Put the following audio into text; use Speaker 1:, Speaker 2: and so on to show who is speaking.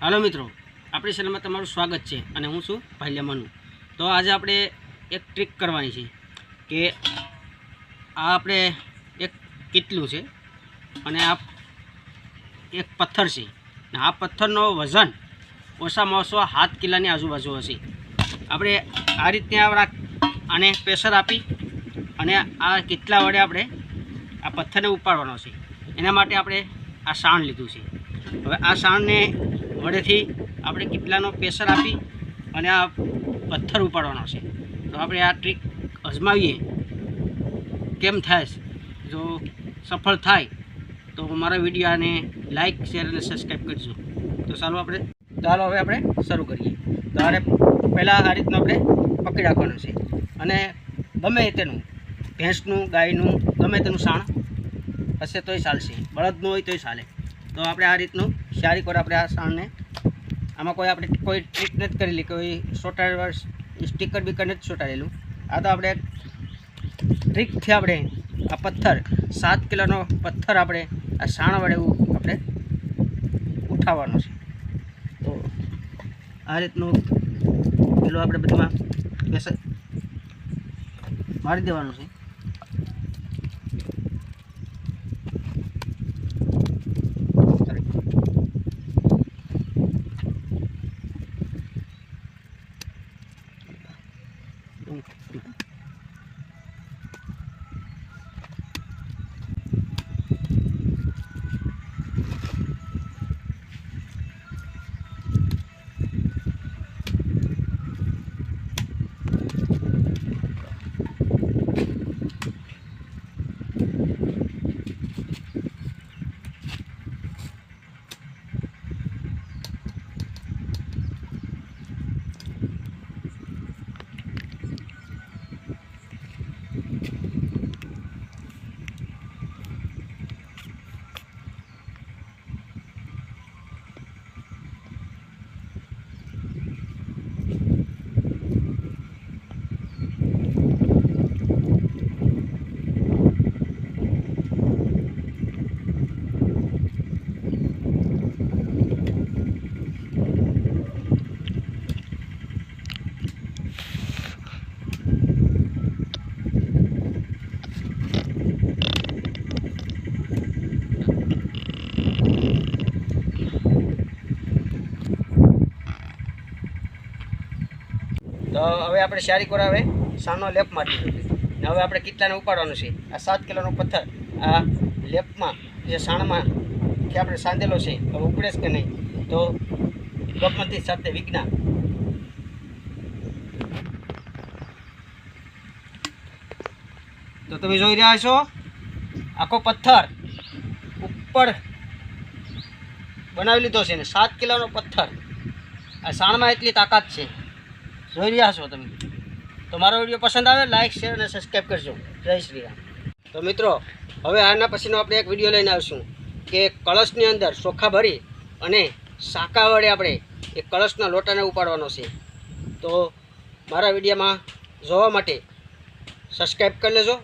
Speaker 1: હાલો મિત્રો, આપણી ચેનલમાં તમારું સ્વાગત છે અને હું છું ભાલ્યા મનુ. તો આજે આપણે એક ટ્રીક કરવાની છે કે આ આપણે એક કેટલું છે અને આ એક પથ્થર છે. અને આ પથ્થરનો વજન ઓછામાં ઓછો હાથ કિલ્લાની આજુબાજુ હશે. આપણે આ રીતે આપણા આને પ્રેશર આપી અને આ કેટલા વડે આપણે આ પથ્થરને ઉપાડવાનો છે. એના માટે આપણે આ સાણ લીધું છે. હવે આ સાણને વડેથી આપણે કીટલાનો પ્રેશર આપી અને આ પથ્થર ઉપાડવાનો છે. તો આપણે આ ટ્રીક અજમાવીએ. કેમ થાય જો સફળ થાય, તો મારા વિડીયોને લાઇક શેર અને સબસ્ક્રાઈબ કરજો. તો ચાલો આપણે, ચાલો હવે આપણે શરૂ કરીએ. તો આને પહેલાં આ રીતનું આપણે પકડી રાખવાનું છે. અને ગમે તેનું ભેંસનું, ગાયનું, ગમે તેનું સાણ હશે તોય ચાલશે. બળદનું હોય તોય ચાલે. તો આપણે આ રીતનું સારી પર આપણે આ સાણને આમાં કોઈ આપણે કોઈ ટ્રીક નથી કરેલી, કોઈ સોટાડવા સ્ટીકર બીકર નથી ચોંટાડેલું આ તો આપણે ટ્રીકથી આપણે, આ પથ્થર, સાત કિલોનો પથ્થર આપણે આ સાણ વડે આપણે ઉઠાવવાનો છે. તો આ રીતનું પેલું આપણે બધુંમાં મારી દેવાનું છે. તો હવે આપણે શારી કોરાવે સાનો લેપ મારી ને હવે આપણે કિટલાને ઉપાડવાનું છે. આ સાત કિલોનો પથ્થર આ લેપમાં, જે સાણમાં કે આપણે સાંધેલો છે, હવે ઉપડે કે નહીં? તો ગમતી સાથે વિજ્ઞાન તો તમે જોઈ રહ્યા છો, આખો પથ્થર ઉપર બનાવી લીધો છે ને સાત કિલોનો પથ્થર. આ સાણમાં એટલી તાકાત છે. જોઈ રહ્યા છો તમે. તો મારો વીડિયો પસંદ આવે લાઇક શેર અને સબસ્ક્રાઈબ કરજો. જય શ્રી રામ. તો મિત્રો, હવે આના પછીનો આપણે એક વીડિયો લઈને આવશું કે કળશની અંદર ચોખા ભરી અને શાકા વડે આપણે એ કળશના લોટાને ઉપાડવાનો છે. તો મારા વિડીયોમાં જોવા માટે સબસ્ક્રાઈબ કરી લેજો.